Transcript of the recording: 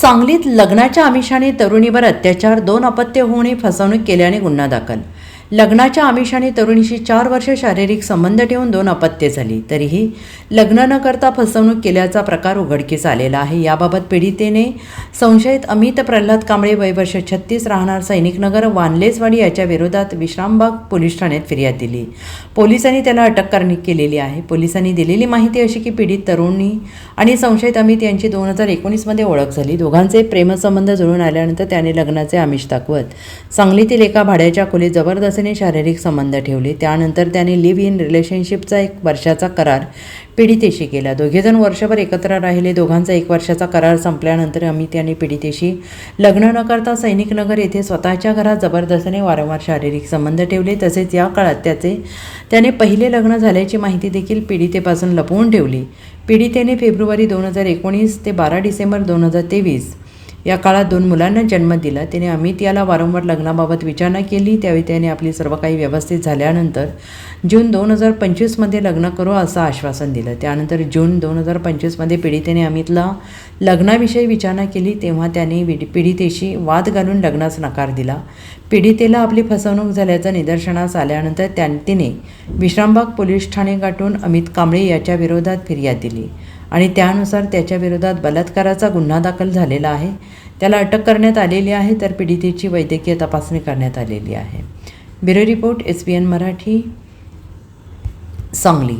सांगलीत लग्नाच्या आमिषाने तरुणीवर अत्याचार दोन अपत्य होऊन फसवणूक केल्याने गुन्हा दाखल लग्नाच्या आमिषाने तरुणीशी चार वर्ष शारीरिक संबंध ठेवून दोन अपत्ये झाली. तरीही लग्न न करता फसवणूक केल्याचा प्रकार उघडकीस आलेला आहे. याबाबत पीडितेने संशयित अमित प्रल्हाद कांबळे वयवर्ष छत्तीस राहणार सैनिकनगर वानलेसवाडी याच्या विरोधात विश्रामबाग पोलीस ठाण्यात फिर्याद दिली. पोलिसांनी त्याला अटक करण्यात केलेली आहे. पोलिसांनी दिलेली माहिती अशी की पीडित तरुणी आणि संशयित अमित यांची दोन हजार एकोणीसमध्ये ओळख झाली. दोघांचे प्रेमसंबंध जुळून आल्यानंतर त्याने लग्नाचे आमिष दाखवत सांगलीतील एका भाड्याच्या खोलीत जबरदस्तीने शारीरिक संबंध ठेवले. त्यानंतर त्याने लिव्ह इन रिलेशनशिपचा एक वर्षाचा करार पीडितेशी केला. दोघेजण वर्षभर एकत्र राहिले. दोघांचा एक वर्षाचा करार संपल्यानंतर अमित यांनी पीडितेशी लग्न न करता सैनिकनगर येथे स्वतःच्या घरात जबरदस्तीने वारंवार शारीरिक संबंध ठेवले. तसेच या काळात त्याचे त्याने पहिले लग्न झाल्याची माहिती देखील पीडितेपासून लपवून ठेवली. पीडितेने फेब्रुवारी दोन हजार एकोणीस ते बारा डिसेंबर दोन हजार तेवीस या काळात दोन मुलांना जन्म दिला. त्याने अमित याला वारंवार लग्नाबाबत विचारणा केली. त्यावेळी त्याने आपली सर्व काही व्यवस्थित झाल्यानंतर जून दोन हजार पंचवीसमध्ये लग्न करू असं आश्वासन दिलं. त्यानंतर जून दोन हजार पंचवीसमध्ये पीडितेने अमितला लग्नाविषयी विचारणा केली. तेव्हा त्याने पीडितेशी वाद घालून लग्नास नकार दिला. पीडितेला आपली फसवणूक झाल्याचं निदर्शनास आल्यानंतर त्यां तिने विश्रामबाग पोलीस ठाणे गाठून अमित कांबळे याच्या विरोधात फिर्याद दिली. आणि त्यानुसार त्याच्याविरोधात बलात्काराचा गुन्हा दाखल झालेला आहे. त्याला अटक करण्यात आलेली आहे तर पीडितेची वैद्यकीय तपासणी करण्यात आलेली आहे. Bureau report S B N Marathi Sangli.